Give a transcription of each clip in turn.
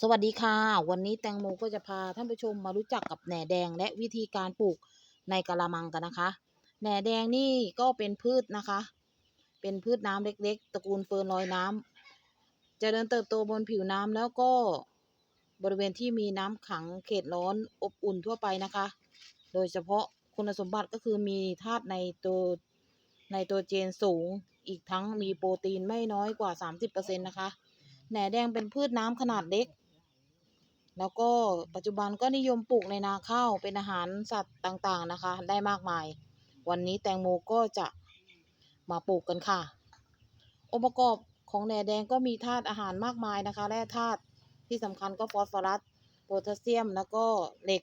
สวัสดีค่ะ วันนี้แตงโมก็จะพาท่านผู้ชมมารู้จักกับแหน่แดงและวิธีการปลูกในกะละมังกันนะคะแหน่แดงนี่ก็เป็นพืชนะคะ เป็นพืชน้ำเล็กๆ ตระกูลเฟิร์นลอยน้ำเจะเดินเติบโตบนผิวน้ำแล้วก็บริเวณที่มีน้ำขังเขตร้อนอบอุ่นทั่วไปนะคะ โดยเฉพาะคุณสมบัติก็คือมีธาตุในตัวในตัวเจนสูง อีกทั้งมีโปรตีนไม่น้อยกว่า 30%นะคะแหน่แดงเป็นพืชน้ำขนาดเล็ก แล้วก็ปัจจุบันก็นิยมปลูกในนาข้าวเป็นอาหารสัตว์ต่างๆนะคะ ได้มากมาย วันนี้แตงโมก็จะมาปลูกกันค่ะ องค์ประกอบของแหน่แดงก็มีธาตุอาหารมากมายนะคะแร่ธาตุที่สำคัญก็ฟอสฟอรัสโพแทสเซียมแล้วก็เหล็ก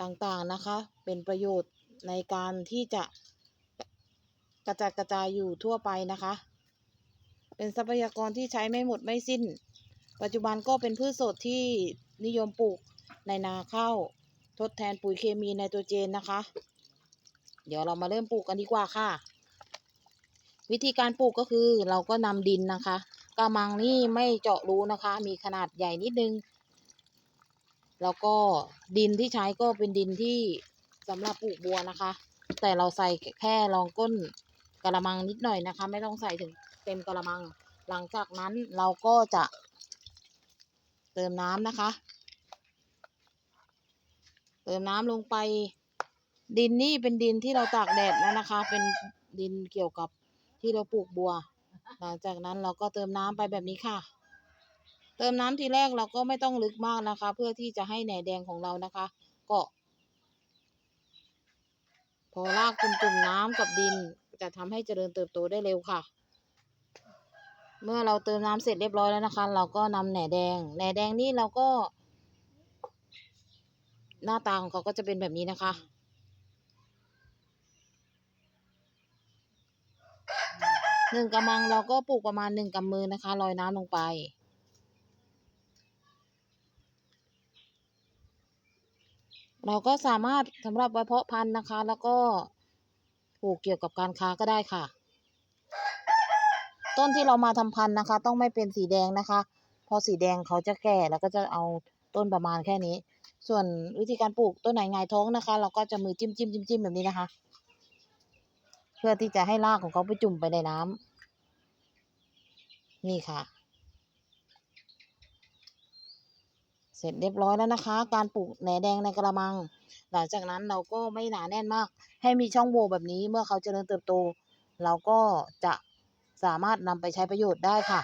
ต่างๆนะคะ เป็นประโยชน์ในการที่จะกระจัดกระจายอยู่ทั่วไปนะคะ เป็นทรัพยากรที่ใช้ไม่หมดไม่สิ้น ปัจจุบันก็เป็นพืชสดที่นิยมปลูกในนาข้าวทดแทนปุ๋ยเคมีไนโตรเจนนะคะ เดี๋ยวเรามาเริ่มปลูกกันดีกว่าค่ะ วิธีการปลูกก็คือเราก็นำดินนะคะกระมังนี่ไม่เจาะรูนะคะ มีขนาดใหญ่นิดนึง แล้วก็ดินที่ใช้ก็เป็นดินที่สำหรับปลูกบัวนะคะ แต่เราใส่แค่รองก้นกระมังนิดหน่อยนะคะ ไม่ต้องใส่ถึงเต็มกระมัง หลังจากนั้นเราก็จะ เติมน้ำนะคะ เติมน้ำลงไป ดินนี่เป็นดินที่เราตากแดดแล้วนะคะ เป็นดินเกี่ยวกับที่เราปลูกบัว หลังจากนั้นเราก็เติมน้ำไปแบบนี้ค่ะ เติมน้ำทีแรกเราก็ไม่ต้องลึกมากนะคะ เพื่อที่จะให้แหน่แดงของเรานะคะ เกาะ พอรากจุ่มๆน้ำกับดินจะทำให้เจริญเติบโตได้เร็วค่ะ เมื่อเราเติมน้ำเสร็จเรียบร้อยแล้วนะคะ เราก็นำแหน่แดง แหน่แดงนี่เราก็ หน้าตาของเขาก็จะเป็นแบบนี้นะคะ หนึ่งกำมังเราก็ปลูกประมาณหนึ่งกำมือนะคะลอยน้ำลงไป เราก็สามารถสำหรับไว้เพาะพันธุ์นะคะ แล้วก็ปลูกเกี่ยวกับการค้าก็ได้ค่ะ ต้นที่เรามาทำพันธุ์นะคะ ต้องไม่เป็นสีแดงนะคะพราะสีแดงเขาจะแก่แล้วก็จะเอาต้นประมาณแค่นี้ ส่วนวิธีการปลูกต้นไหนงายท้องนะคะ เราก็จะมือจิ้มจิ้มจิ้มจิ้มแบบนี้นะคะ เพื่อที่จะให้รากของเขาไปจุ่มไปในน้ำนี่ค่ะ เสร็จเรียบร้อยแล้วนะคะ การปลูกแหนแดงในกระมัง หลังจากนั้นเราก็ไม่หนาแน่นมาก ให้มีช่องโหว่แบบนี้เมื่อเขาเจริญเติบโต เราก็จะ สามารถนำไปใช้ประโยชน์ได้ค่ะ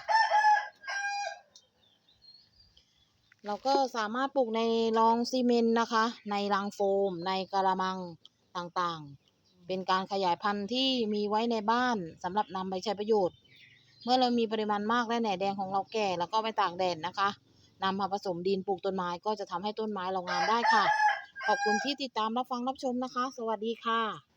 เราก็สามารถปลูกในรองซีเมนต์นะคะ ในรังโฟม ในกระมังต่างๆ เป็นการขยายพันธุ์ที่มีไว้ในบ้านสำหรับนำไปใช้ประโยชน์ เมื่อเรามีปริมาณมากและแหน่แดงของเราแก่แล้วก็ไปตากแดดนะคะนำมาผสมดินปลูกต้นไม้ก็จะทำให้ต้นไม้เรางามได้ค่ะ ขอบคุณที่ติดตามรับฟังรับชมนะคะ สวัสดีค่ะ